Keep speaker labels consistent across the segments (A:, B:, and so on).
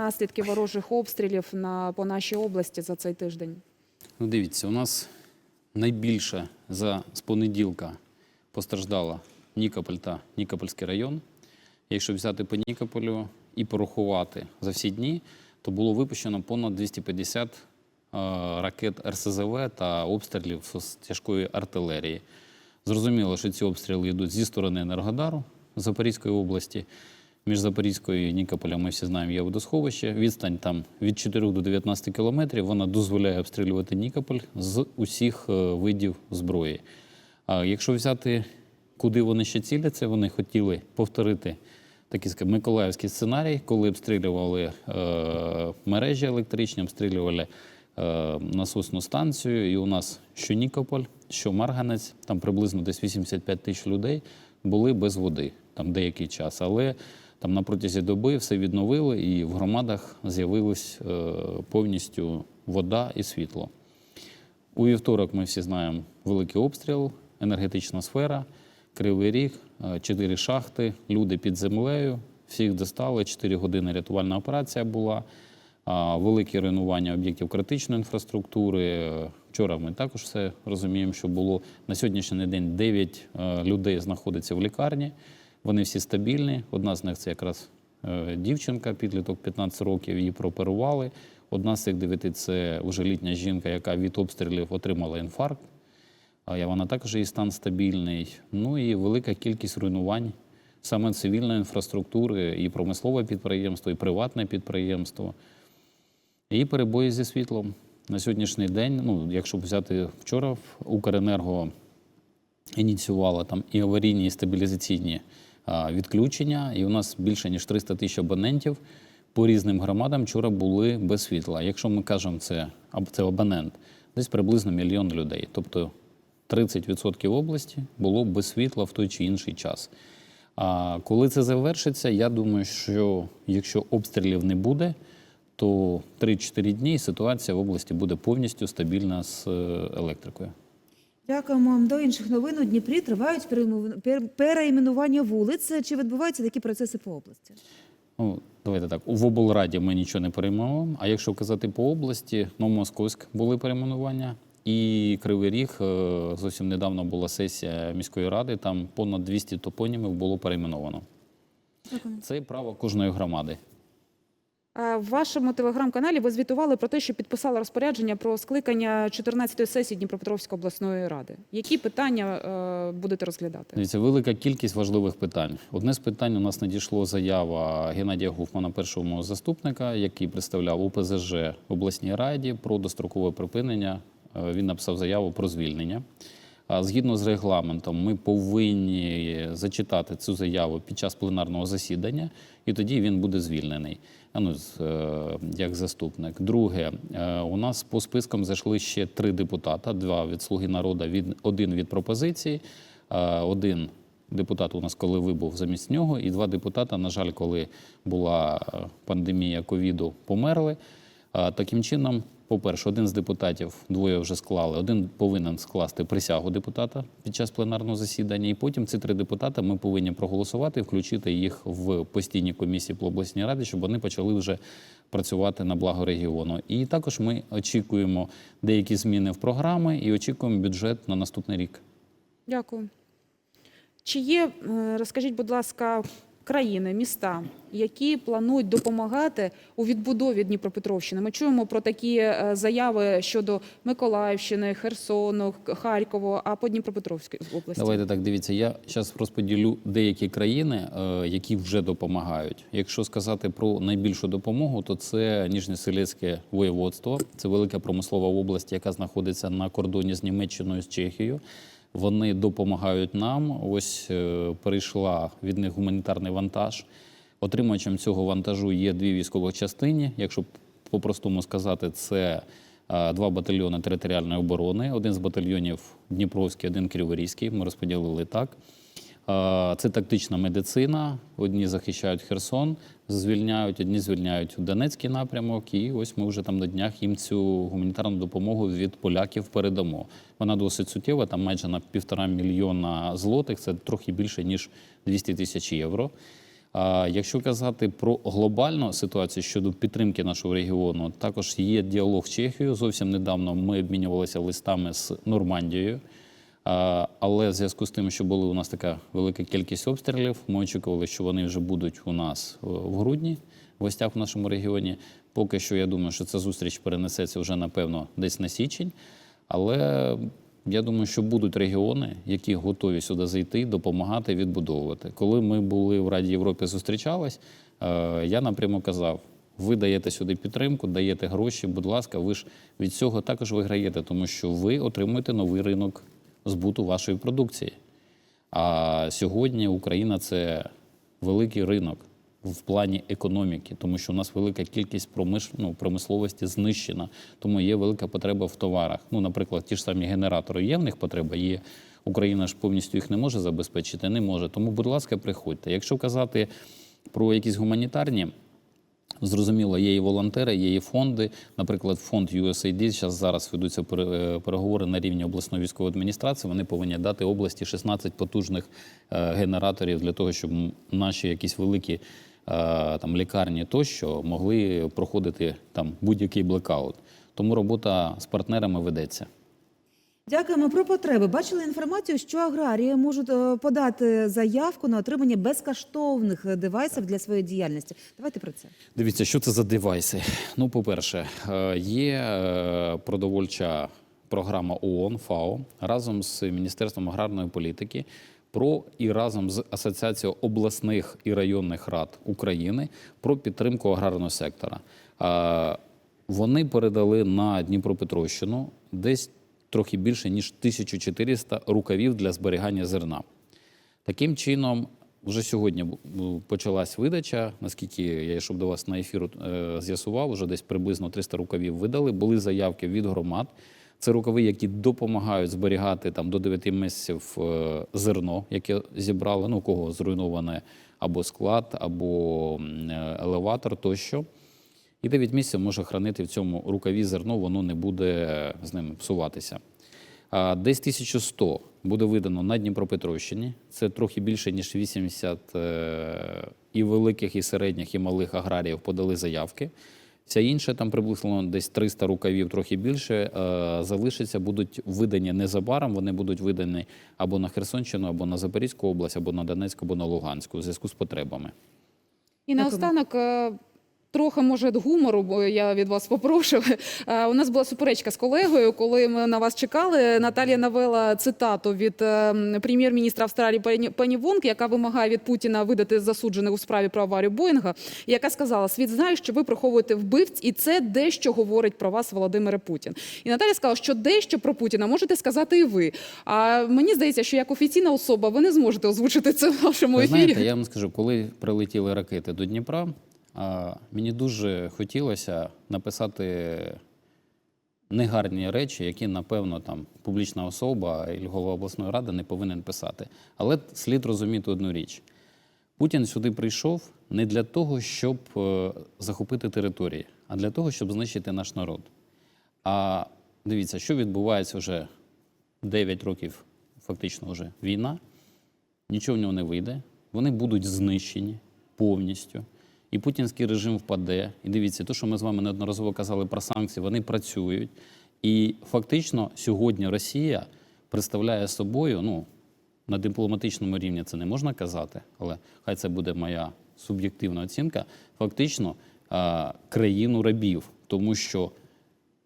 A: наслідки ворожих обстрілів на по нашій області за цей тиждень?
B: Ну, дивіться, у нас найбільше за з понеділка постраждала Нікополь та Нікопольський район. Якщо взяти по Нікополю і порахувати за всі дні, то було випущено понад 250 е, ракет РСЗВ та обстрілів з тяжкої артилерії. Зрозуміло, що ці обстріли йдуть зі сторони Енергодару Запорізької області. Між Запорізькою і Нікополем ми всі знаємо, є водосховище. Відстань там від 4 до 19 кілометрів. Вона дозволяє обстрілювати Нікополь з усіх е, видів зброї. А якщо взяти, куди вони ще ціляться, вони хотіли повторити такий миколаївський сценарій, коли обстрілювали е, мережі електричні, обстрілювали е, насосну станцію. І у нас що Нікополь, що Марганець, там приблизно десь 85 тисяч людей були без води там деякий час. Але там на протязі доби все відновили, і в громадах з'явилась е, повністю вода і світло. У вівторок ми всі знаємо великий обстріл, енергетична сфера, Кривий Ріг, е, чотири шахти, люди під землею. Всіх достали, 4 години рятувальна операція була. Великі руйнування об'єктів критичної інфраструктури. Е, Вчора ми також все розуміємо, що було на сьогоднішній день 9 е, людей знаходиться в лікарні. Вони всі стабільні. Одна з них це якраз е, дівчинка, підліток 15 років, її прооперували. Одна з цих дев'яти це вже літня жінка, яка від обстрілів отримала інфаркт. А вона також її стан стабільний. Ну і велика кількість руйнувань саме цивільної інфраструктури, і промислове підприємство, і приватне підприємство. І перебої зі світлом. На сьогоднішній день, ну, якщо взяти вчора, Укренерго ініціювала там і аварійні, і стабілізаційні відключення. І у нас більше ніж 300 тисяч абонентів по різним громадам вчора були без світла. Якщо ми кажемо, це, це абонент, десь приблизно мільйон людей. Тобто 30% області було без світла в той чи інший час. А коли це завершиться, я думаю, що якщо обстрілів не буде, то 3-4 дні ситуація в області буде повністю стабільна з е, електрикою.
C: Дякуємо. До інших новин у Дніпрі тривають переймену- пер- вулиць. Чи відбуваються такі процеси по області?
B: Ну, давайте так. В облраді ми нічого не перейменуємо. А якщо казати по області, Новомосковськ були перейменування. І Кривий Ріг е, зовсім недавно була сесія міської ради. Там понад 200 топонімів було перейменовано. Це право кожної громади.
A: А В вашому телеграм-каналі ви звітували про те, що підписали розпорядження про скликання 14-ї сесії Дніпропетровської обласної ради. Які питання е, будете розглядати?
B: Дивіться, велика кількість важливих питань. Одне з питань у нас надійшло заява Геннадія Гуфмана, першого заступника, який представляв УПЗЖ в обласній раді про дострокове припинення. Е, Він написав заяву про звільнення. А Згідно з регламентом, ми повинні зачитати цю заяву під час пленарного засідання, і тоді він буде звільнений. Ну, е, як заступник. Друге, е, у нас по спискам зайшли ще три депутата: два від Слуги народу, від один від пропозиції, е, один депутат у нас, коли вибув замість нього, і два депутата, на жаль, коли була пандемія ковіду, померли. Таким чином, по-перше, один з депутатів, двоє вже склали, один повинен скласти присягу депутата під час пленарного засідання, і потім ці три депутати ми повинні проголосувати і включити їх в постійні комісії по обласній раді, щоб вони почали вже працювати на благо регіону. І також ми очікуємо деякі зміни в програми і очікуємо бюджет на наступний рік.
A: Дякую. Чи є, е, розкажіть, будь ласка, країни, міста, які планують допомагати у відбудові Дніпропетровщини? Ми чуємо про такі е, заяви щодо Миколаївщини, Херсону, Харкову, а по Дніпропетровській області.
B: Давайте так дивіться. Я зараз розподілю деякі країни, е, які вже допомагають. Якщо сказати про найбільшу допомогу, то це Ніжньоселецьке воєводство. Це велика промислова область, яка знаходиться на кордоні з Німеччиною з Чехією. Вони допомагають нам. Ось прийшла від них гуманітарний вантаж. Отримувачем цього вантажу є дві військових частини. Якщо по-простому сказати, це е, два батальйони територіальної оборони. Один з батальйонів Дніпровський, один Криворізький. Ми розподілили так. Це тактична медицина. Одні захищають Херсон, звільняють, одні звільняють Донецький напрямок. І ось ми вже там на днях їм цю гуманітарну допомогу від поляків передамо. Вона досить суттєва, там майже на півтора мільйона злотих. Це трохи більше ніж 200 тисяч євро. Якщо казати про глобальну ситуацію щодо підтримки нашого регіону, також є діалог з Чехією. Зовсім недавно ми обмінювалися листами з Нормандією. Але в зв'язку з тим, що була у нас така велика кількість обстрілів, ми очікували, що вони вже будуть у нас е, в грудні в гостях в нашому регіоні. Поки що я думаю, що ця зустріч перенесеться вже напевно десь на січень. Але я думаю, що будуть регіони, які готові сюди зайти, допомагати, відбудовувати. Коли ми були в Раді Європи, зустрічались, е, я напряму казав: ви даєте сюди підтримку, даєте гроші, будь ласка, ви ж від цього також виграєте, тому що ви отримуєте новий ринок збуту вашої продукції. А сьогодні Україна це великий ринок в плані економіки, тому що у нас велика кількість промиш... ну, промисловості знищена, тому є велика потреба в товарах. Ну, наприклад, ті ж самі генератори є в них потреба, є. Україна ж повністю їх не може забезпечити, не може. Тому, будь ласка, приходьте. Якщо казати про якісь гуманітарні Зрозуміло, є і волонтери, є і фонди. Наприклад, фонд USAID, зараз зараз ведуться е, переговори на рівні обласної військової адміністрації. Вони повинні дати області 16 потужних е, генераторів для того, щоб наші якісь великі е, там лікарні тощо могли проходити там будь-який блекаут. Тому робота з партнерами ведеться.
C: Дякуємо про потреби. Бачили інформацію, що аграрії можуть е, подати заявку на отримання безкоштовних е, девайсів для своєї діяльності. Давайте про це.
B: Дивіться, що це за девайси. Ну, по-перше, е, є продовольча програма ООН ФАО разом з Міністерством аграрної політики. Про і разом з Асоціацією обласних і районних рад України про підтримку аграрного сектора. Вони передали на Дніпропетровщину десь трохи більше ніж 1400 рукавів для зберігання зерна. Таким чином, вже сьогодні почалась видача. Наскільки я йшов до вас на ефір, е, з'ясував, вже десь приблизно 300 рукавів видали. Були заявки від громад. Це рукави, які допомагають зберігати там до 9 місяців е, зерно, яке зібрали. Ну, кого зруйноване або склад, або е, елеватор тощо. І 9 місяців може хранити в цьому рукаві зерно, воно не буде з ним псуватися. Десь 1100 буде видано на Дніпропетровщині. Це трохи більше, ніж 80 е, і великих, і середніх, і малих аграріїв подали заявки. Вся інша, там приблизно десь 300 рукавів, трохи більше, е, залишиться, будуть видані незабаром. Вони будуть видані або на Херсонщину, або на Запорізьку область, або на Донецьку, або на Луганську, у зв'язку з потребами.
A: І наостанок. Трохи може гумору, бо я від вас попрошу. Е, У нас була суперечка з колегою, коли ми на вас чекали. Наталія навела цитату від е, прем'єр-міністра Австралії Пені Вонг, яка вимагає від Путіна видати засуджених у справі про аварію Боїнга, яка сказала: світ знає, що ви приховуєте вбивць, і це дещо говорить про вас, Володимире Путін. І Наталія сказала, що дещо про Путіна можете сказати і ви. А мені здається, що як офіційна особа ви не зможете озвучити це в нашому
B: Ви
A: ефірі.
B: знаєте, я вам скажу, коли прилетіли ракети до Дніпра, мені дуже хотілося написати негарні речі, які, напевно, там публічна особа і голова обласної ради не повинен писати. Але слід розуміти одну річ: Путін сюди прийшов не для того, щоб е, захопити території, а для того, щоб знищити наш народ. А дивіться, що відбувається вже 9 років, фактично вже війна нічого в нього не вийде. Вони будуть знищені повністю. І путінський режим впаде. І дивіться, те, що ми з вами неодноразово казали про санкції, вони працюють. І фактично сьогодні Росія представляє собою, ну, на дипломатичному рівні це не можна казати, але хай це буде моя суб'єктивна оцінка, фактично країну рабів, тому що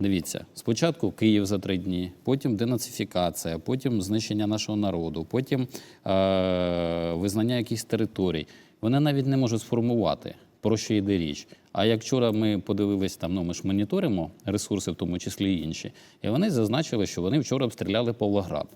B: Дивіться, спочатку Київ за три дні, потім денацифікація, потім знищення нашого народу, потім е- визнання якихось територій. Вони навіть не можуть сформувати, про що йде річ. А як вчора ми подивились, там, ну ми ж моніторимо ресурси, в тому числі і інші, і вони зазначили, що вони вчора обстріляли Павлоград.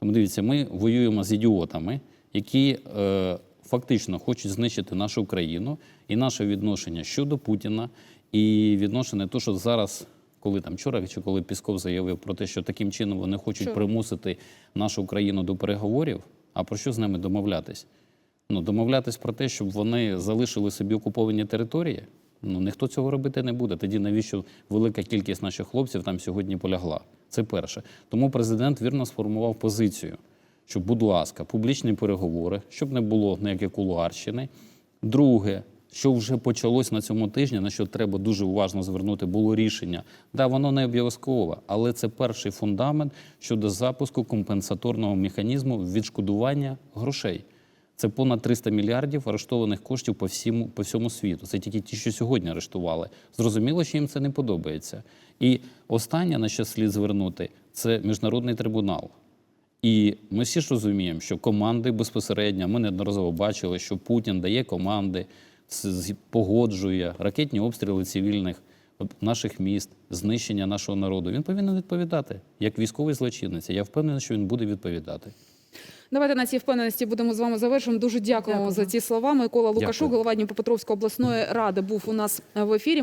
B: Тому дивіться, ми воюємо з ідіотами, які е, фактично хочуть знищити нашу країну і наше відношення щодо Путіна, і відношення те, що зараз, коли там вчора чи коли Пісков заявив про те, що таким чином вони хочуть
A: Що?
B: примусити нашу країну до переговорів. А про що з ними домовлятись? Ну, домовлятись про те, щоб вони залишили собі окуповані території. Ну ніхто цього робити не буде. Тоді навіщо велика кількість наших хлопців там сьогодні полягла? Це перше. Тому президент вірно сформував позицію, що, будь ласка, публічні переговори, щоб не було ніякої кулуарщини. Друге, що вже почалось на цьому тижні, на що треба дуже уважно звернути, було рішення. Да, воно не обов'язкове, але це перший фундамент щодо запуску компенсаторного механізму відшкодування грошей. Це понад 300 мільярдів арештованих коштів по всьому, по всьому світу. Це тільки ті, що сьогодні арештували. Зрозуміло, що їм це не подобається. І останнє, на що слід звернути, це міжнародний трибунал. І ми всі ж розуміємо, що команди безпосередньо, ми неодноразово бачили, що Путін дає команди, погоджує ракетні обстріли цивільних наших міст, знищення нашого народу. Він повинен відповідати як військовий злочинець. Я впевнений, що він буде відповідати.
A: Давайте на цій впевненості будемо з вами завершимо. Дуже дякуємо
C: Дякую.
A: за ці слова. Микола Лукашук, голова Дніпропетровської обласної ради, був у нас в ефірі.